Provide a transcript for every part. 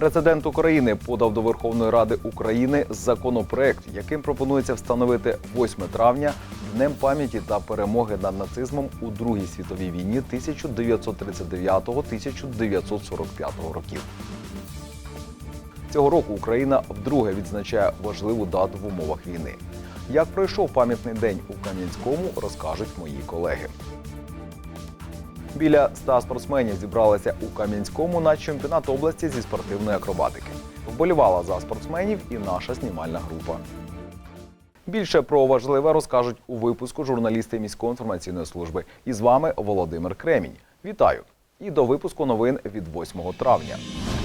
Президент України подав до Верховної Ради України законопроект, яким пропонується встановити 8 травня днем пам'яті та перемоги над нацизмом у Другій світовій війні 1939-1945 років. Цього року Україна вдруге відзначає важливу дату в умовах війни. Як пройшов пам'ятний день у Кам'янському, розкажуть мої колеги. Біля 100 спортсменів зібралися у Кам'янському на чемпіонат області зі спортивної акробатики. Вболівала за спортсменів і наша знімальна група. Більше про важливе розкажуть у випуску журналісти міської інформаційної служби. І з вами Володимир Кремінь. Вітаю! І до випуску новин від 8 травня. –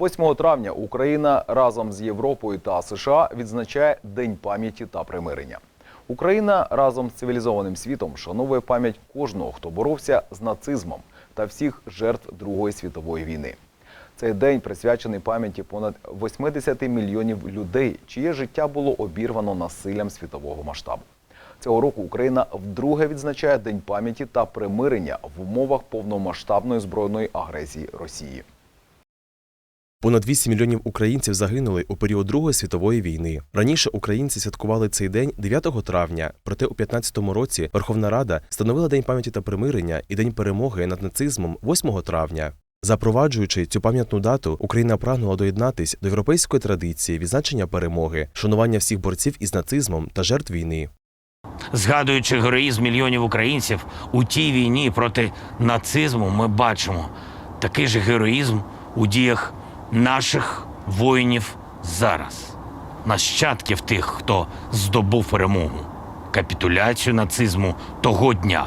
8 травня Україна разом з Європою та США відзначає День пам'яті та примирення. Україна разом з цивілізованим світом шановує пам'ять кожного, хто боровся з нацизмом та всіх жертв Другої світової війни. Цей день присвячений пам'яті понад 80 мільйонів людей, чиє життя було обірвано насиллям світового масштабу. Цього року Україна вдруге відзначає День пам'яті та примирення в умовах повномасштабної збройної агресії Росії. Понад 8 мільйонів українців загинули у період Другої світової війни. Раніше українці святкували цей день 9 травня, проте у 15-му році Верховна Рада встановила День пам'яті та примирення і День перемоги над нацизмом 8 травня. Запроваджуючи цю пам'ятну дату, Україна прагнула доєднатись до європейської традиції відзначення перемоги, шанування всіх борців із нацизмом та жертв війни. Згадуючи героїзм мільйонів українців у тій війні проти нацизму, ми бачимо такий же героїзм у діях наших воїнів зараз, нащадків тих, хто здобув перемогу, капітуляцію нацизму того дня,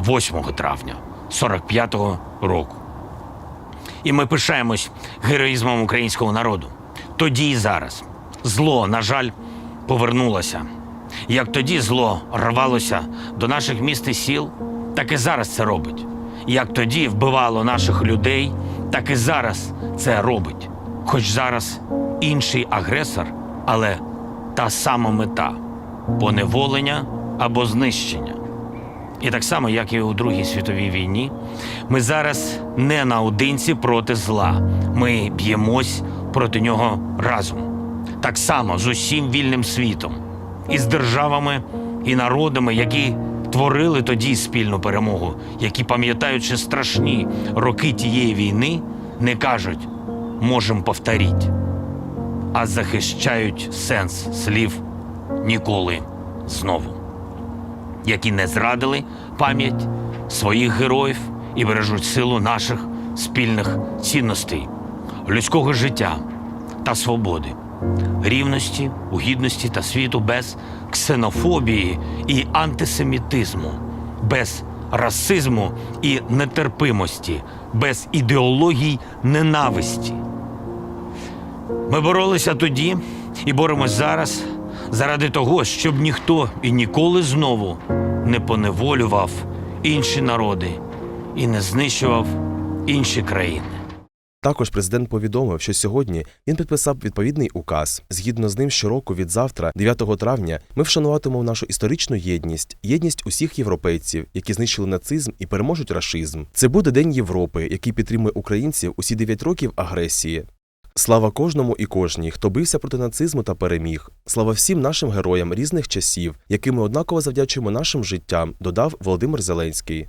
8 травня 45-го року. І ми пишаємось героїзмом українського народу. Тоді і зараз зло, на жаль, повернулося. Як тоді зло рвалося до наших міст і сіл, так і зараз це робить. Як тоді вбивало наших людей, так і зараз це робить. Хоч зараз інший агресор, але та сама мета поневолення або знищення. І так само, як і у Другій світовій війні, ми зараз не наодинці проти зла. Ми б'ємось проти нього разом. Так само з усім вільним світом, і з державами і народами, які творили тоді спільну перемогу, які, пам'ятаючи страшні роки тієї війни, не кажуть можемо повторіть, а захищають сенс слів ніколи знову які не зрадили пам'ять своїх героїв і бережуть силу наших спільних цінностей, людського життя та свободи, рівності, у гідності та світу без ксенофобії і антисемітизму, без расизму і нетерпимості, без ідеологій ненависті. Ми боролися тоді і боремось зараз заради того, щоб ніхто і ніколи знову не поневолював інші народи і не знищував інші країни. Також президент повідомив, що сьогодні він підписав відповідний указ. Згідно з ним, щороку від завтра, 9 травня, ми вшануватимемо нашу історичну єдність, єдність усіх європейців, які знищили нацизм і переможуть рашизм. Це буде День Європи, який підтримує українців усі 9 років агресії. Слава кожному і кожній, хто бився проти нацизму та переміг. Слава всім нашим героям різних часів, яким ми однаково завдячуємо нашим життям, додав Володимир Зеленський.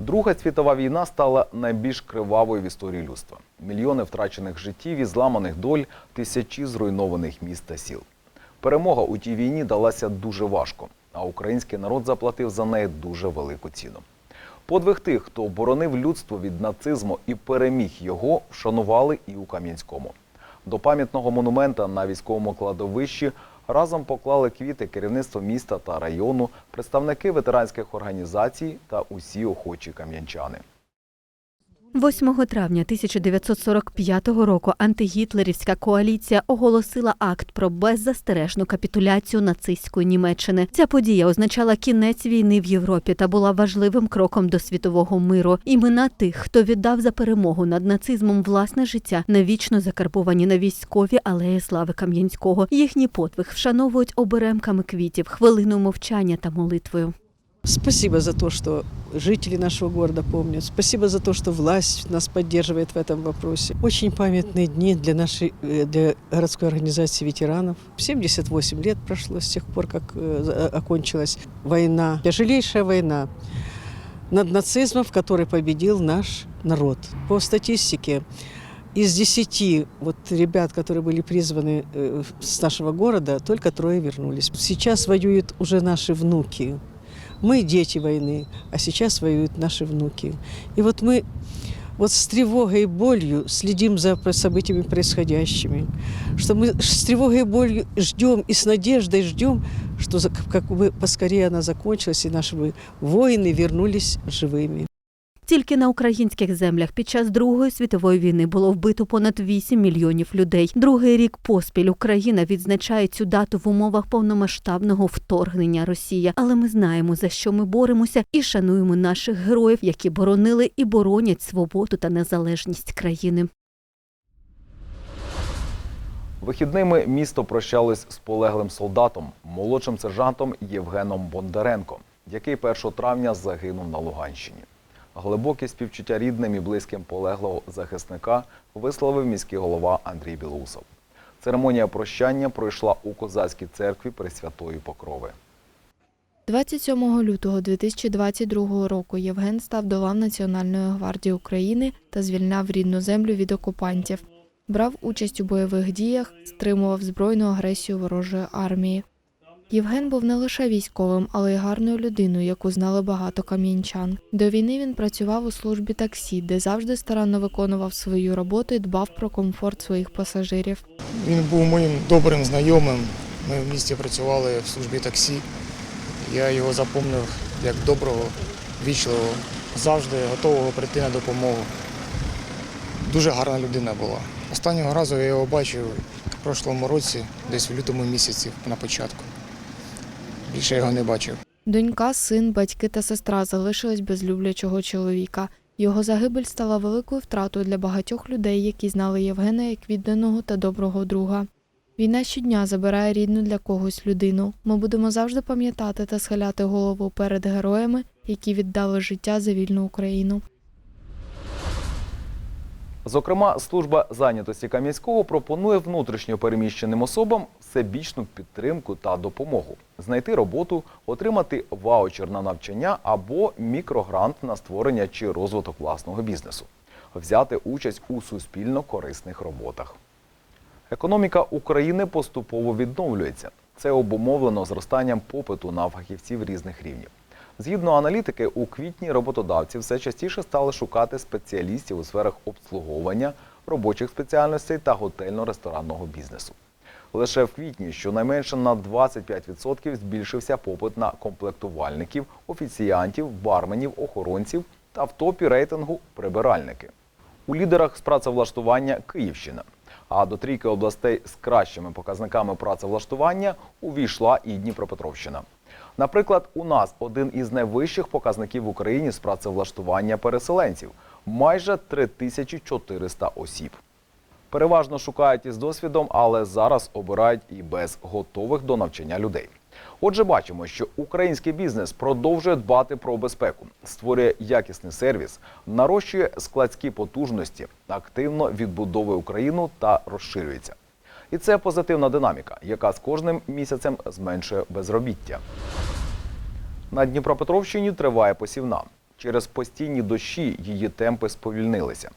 Друга світова війна стала найбільш кривавою в історії людства. Мільйони втрачених життів і зламаних доль, тисячі зруйнованих міст та сіл. Перемога у тій війні далася дуже важко, а український народ заплатив за неї дуже велику ціну. Подвиг тих, хто боронив людство від нацизму і переміг його, вшанували і у Кам'янському. До пам'ятного монумента на військовому кладовищі разом поклали квіти керівництво міста та району, представники ветеранських організацій та усі охочі кам'янчани. 8 травня 1945 року антигітлерівська коаліція оголосила акт про беззастережну капітуляцію нацистської Німеччини. Ця подія означала кінець війни в Європі та була важливим кроком до світового миру. Імена тих, хто віддав за перемогу над нацизмом власне життя, навічно закарбовані на військові алеї слави Кам'янського. Їхній подвиг вшановують оберемками квітів, хвилиною мовчання та молитвою. Спасибо за то, что жители нашего города помнят. Спасибо за то, что власть нас поддерживает в этом вопросе. Очень памятные дни для нашей э, для городской организации ветеранов. 78 лет прошло с тех пор, как э, за- окончилась война. Тяжелейшая война над нацизмом, в которой победил наш народ. По статистике, из десяти вот ребят, которые были призваны э, с нашего города, только трое вернулись. Сейчас воюют уже наши внуки. Мы дети войны, а сейчас воюют наши внуки. И вот мы вот с тревогой и болью следим за событиями происходящими, что мы с тревогой и болью ждем и с надеждой ждем, что за- как бы поскорее она закончилась и наши бы воины вернулись живыми. Тільки на українських землях під час Другої світової війни було вбито понад 8 мільйонів людей. Другий рік поспіль Україна відзначає цю дату в умовах повномасштабного вторгнення Росії. Але ми знаємо за що ми боремося і шануємо наших героїв, які боронили і боронять свободу та незалежність країни. Вихідними місто прощалось з полеглим солдатом, молодшим сержантом Євгеном Бондаренко, який 1 травня загинув на Луганщині. Глибокі співчуття рідним і близьким полеглого захисника висловив міський голова Андрій Білоусов. Церемонія прощання пройшла у козацькій церкві Пресвятої Покрови. 27 лютого 2022 року Євген став до лав Національної гвардії України та звільняв рідну землю від окупантів. Брав участь у бойових діях, стримував збройну агресію ворожої армії. Євген був не лише військовим, але й гарною людиною, яку знали багато кам'янчан. До війни він працював у службі таксі, де завжди старанно виконував свою роботу і дбав про комфорт своїх пасажирів. Він був моїм добрим знайомим. Ми в місті працювали в службі таксі. Я його запомнив як доброго, вічливого, завжди готового прийти на допомогу. Дуже гарна людина була. Останнього разу я його бачив в прошлому році, десь в лютому місяці на початку. Більше його не бачив. Донька, син, батьки та сестра залишились без люблячого чоловіка. Його загибель стала великою втратою для багатьох людей, які знали Євгена як відданого та доброго друга. Війна щодня забирає рідну для когось людину. Ми будемо завжди пам'ятати та схиляти голову перед героями, які віддали життя за вільну Україну. Зокрема, служба зайнятості Кам'янського пропонує внутрішньо переміщеним особам всебічну підтримку та допомогу, знайти роботу, отримати ваучер на навчання або мікрогрант на створення чи розвиток власного бізнесу, взяти участь у суспільно корисних роботах. Економіка України поступово відновлюється. Це обумовлено зростанням попиту на фахівців різних рівнів. Згідно аналітики, у квітні роботодавці все частіше стали шукати спеціалістів у сферах обслуговування, робочих спеціальностей та готельно-ресторанного бізнесу. Лише в квітні щонайменше на 25% збільшився попит на комплектувальників, офіціантів, барменів, охоронців та в топі рейтингу прибиральники. У лідерах з працевлаштування Київщина. А до трійки областей з кращими показниками працевлаштування увійшла і Дніпропетровщина. Наприклад, у нас один із найвищих показників в Україні з працевлаштування переселенців майже 3400 осіб. Переважно шукають із досвідом, але зараз обирають і без готових до навчання людей. Отже, бачимо, що український бізнес продовжує дбати про безпеку, створює якісний сервіс, нарощує складські потужності, активно відбудовує Україну та розширюється. І це позитивна динаміка, яка з кожним місяцем зменшує безробіття. На Дніпропетровщині триває посівна. Через постійні дощі її темпи сповільнилися.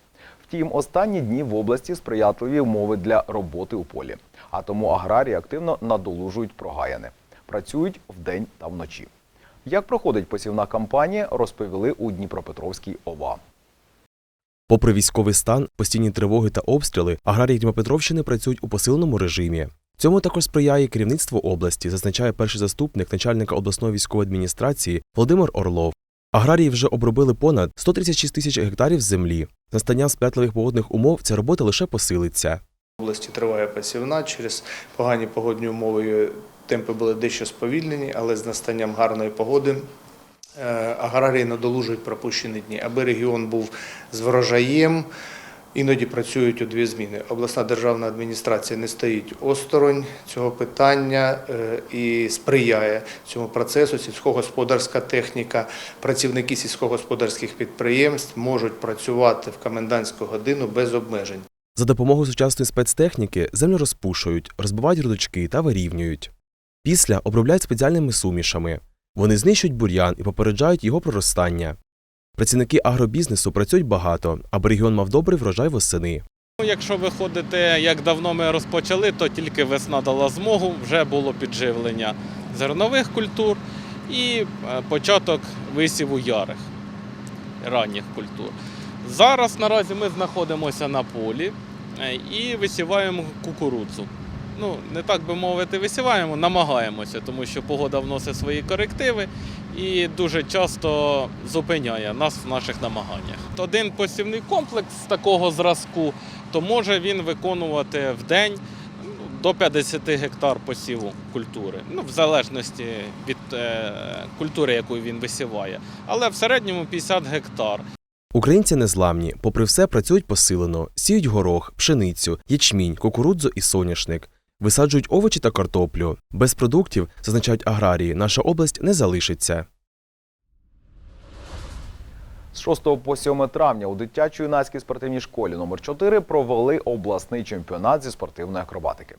Втім, останні дні в області сприятливі умови для роботи у полі. А тому аграрії активно надолужують прогаяни. Працюють вдень та вночі. Як проходить посівна кампанія, розповіли у Дніпропетровській ОВА. Попри військовий стан, постійні тривоги та обстріли, аграрії Дніпропетровщини працюють у посиленому режимі. Цьому також сприяє керівництво області, зазначає перший заступник начальника обласної військової адміністрації Володимир Орлов. Аграрії вже обробили понад 136 тисяч гектарів землі. З настанням сприятливих погодних умов ця робота лише посилиться. В області триває посівна. Через погані погодні умови темпи були дещо сповільнені, але з настанням гарної погоди аграрії надолужують пропущені дні. Аби регіон був з врожаєм, іноді працюють у дві зміни. Обласна державна адміністрація не стоїть осторонь цього питання е, і сприяє цьому процесу. Сільськогосподарська техніка, працівники сільськогосподарських підприємств можуть працювати в комендантську годину без обмежень. За допомогою сучасної спецтехніки землю розпушують, розбивають грудочки та вирівнюють. Після обробляють спеціальними сумішами. Вони знищують бур'ян і попереджають його проростання. Працівники агробізнесу працюють багато, аби регіон мав добрий врожай восени. Ну, Якщо виходити, як давно ми розпочали, то тільки весна дала змогу, вже було підживлення зернових культур і е, початок висіву ярих ранніх культур. Зараз наразі ми знаходимося на полі е, і висіваємо кукурудзу. Ну, не так би мовити, висіваємо, намагаємося, тому що погода вносить свої корективи і дуже часто зупиняє нас в наших намаганнях. Один посівний комплекс з такого зразку, то може він виконувати в день ну, до 50 гектар посіву культури, ну, в залежності від е, культури, яку він висіває. Але в середньому 50 гектар. Українці незламні, попри все, працюють посилено, сіють горох, пшеницю, ячмінь, кукурудзу і соняшник. Висаджують овочі та картоплю. Без продуктів, зазначають аграрії, наша область не залишиться. З 6 по 7 травня у дитячо-юнацькій спортивній школі номер 4 провели обласний чемпіонат зі спортивної акробатики.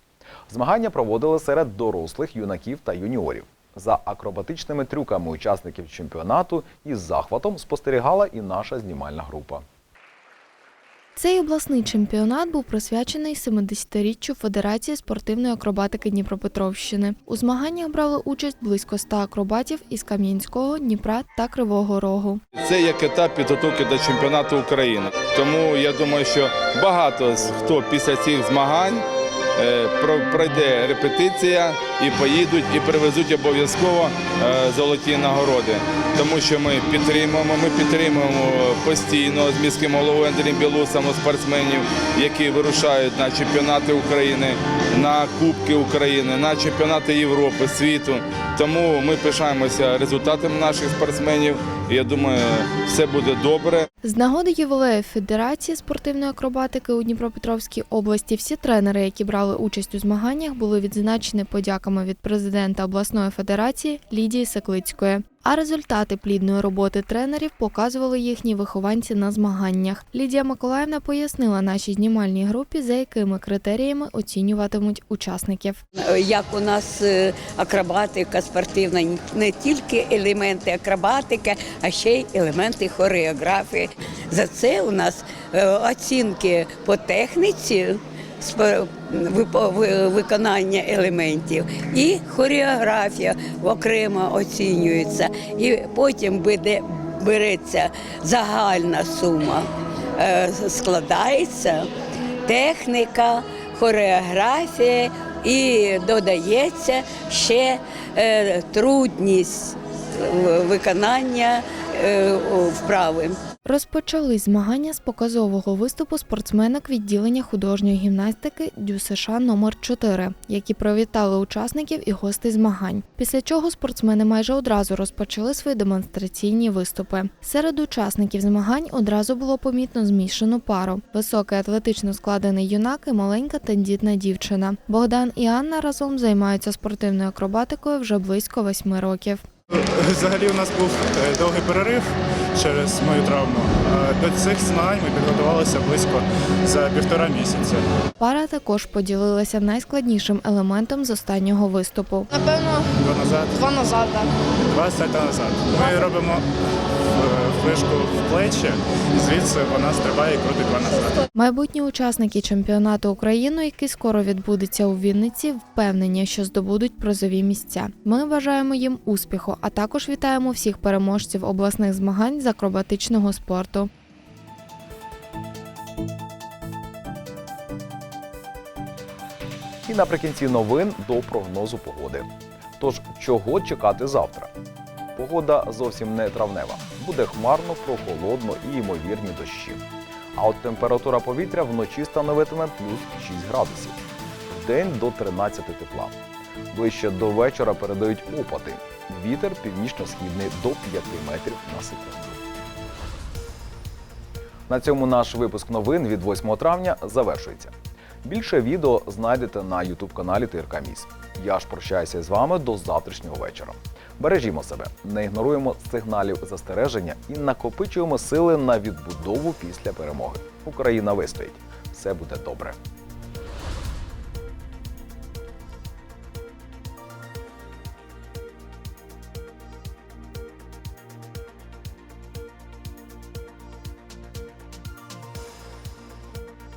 Змагання проводили серед дорослих юнаків та юніорів. За акробатичними трюками учасників чемпіонату із захватом спостерігала і наша знімальна група. Цей обласний чемпіонат був присвячений 70-річчю Федерації спортивної акробатики Дніпропетровщини. У змаганнях брали участь близько 100 акробатів із Кам'янського, Дніпра та Кривого Рогу. Це як етап підготовки до чемпіонату України. Тому я думаю, що багато хто після цих змагань пройде репетиція і поїдуть, і привезуть обов'язково е, золоті нагороди. Тому що ми підтримуємо, ми підтримуємо постійно з міським головою Андрієм Білусом спортсменів, які вирушають на чемпіонати України, на Кубки України, на чемпіонати Європи, світу. Тому ми пишаємося результатами наших спортсменів. Я думаю, все буде добре. З нагоди ювілею Федерації спортивної акробатики у Дніпропетровській області всі тренери, які брали участь у змаганнях, були відзначені подяками від президента обласної федерації Лідії Секлицької. А результати плідної роботи тренерів показували їхні вихованці на змаганнях. Лідія Миколаївна пояснила нашій знімальній групі, за якими критеріями оцінюватимуть учасників. як у нас е, акробатика спортивна, не тільки елементи акробатики, а ще й елементи хореографії. За це у нас е, оцінки по техніці. Виконання елементів і хореографія окремо оцінюється, і потім береться загальна сума, е, складається техніка, хореографія і додається ще е, трудність виконання е, вправи. Розпочали змагання з показового виступу спортсменок відділення художньої гімнастики ДЮСШ номер 4 які привітали учасників і гостей змагань. Після чого спортсмени майже одразу розпочали свої демонстраційні виступи. Серед учасників змагань одразу було помітно змішану пару: високий атлетично складений юнак і маленька тендітна дівчина. Богдан і Анна разом займаються спортивною акробатикою вже близько восьми років. Взагалі у нас був е, довгий перерив через мою травму. До цих змагань ми підготувалися близько за півтора місяця. Пара також поділилася найскладнішим елементом з останнього виступу. Напевно, Два назад, два назад. Так. два сета назад. Ми робимо е, флешку в плечі, звідси вона стрибає і крутить два назад. Майбутні учасники чемпіонату України, який скоро відбудеться у Вінниці, впевнені, що здобудуть призові місця. Ми бажаємо їм успіху, а також вітаємо всіх переможців обласних змагань з акробатичного спорту. І наприкінці новин до прогнозу погоди. Тож, чого чекати завтра? Погода зовсім не травнева. Буде хмарно, прохолодно і ймовірні дощі. А от температура повітря вночі становитиме плюс 6 градусів. Вдень до 13 тепла. Ближче до вечора передають опади. Вітер північно-східний до 5 метрів на секунду. На цьому наш випуск новин від 8 травня завершується. Більше відео знайдете на youtube каналі ТРК Міс. Я ж прощаюся з вами до завтрашнього вечора. Бережімо себе, не ігноруємо сигналів застереження і накопичуємо сили на відбудову після перемоги. Україна вистоїть. Все буде добре.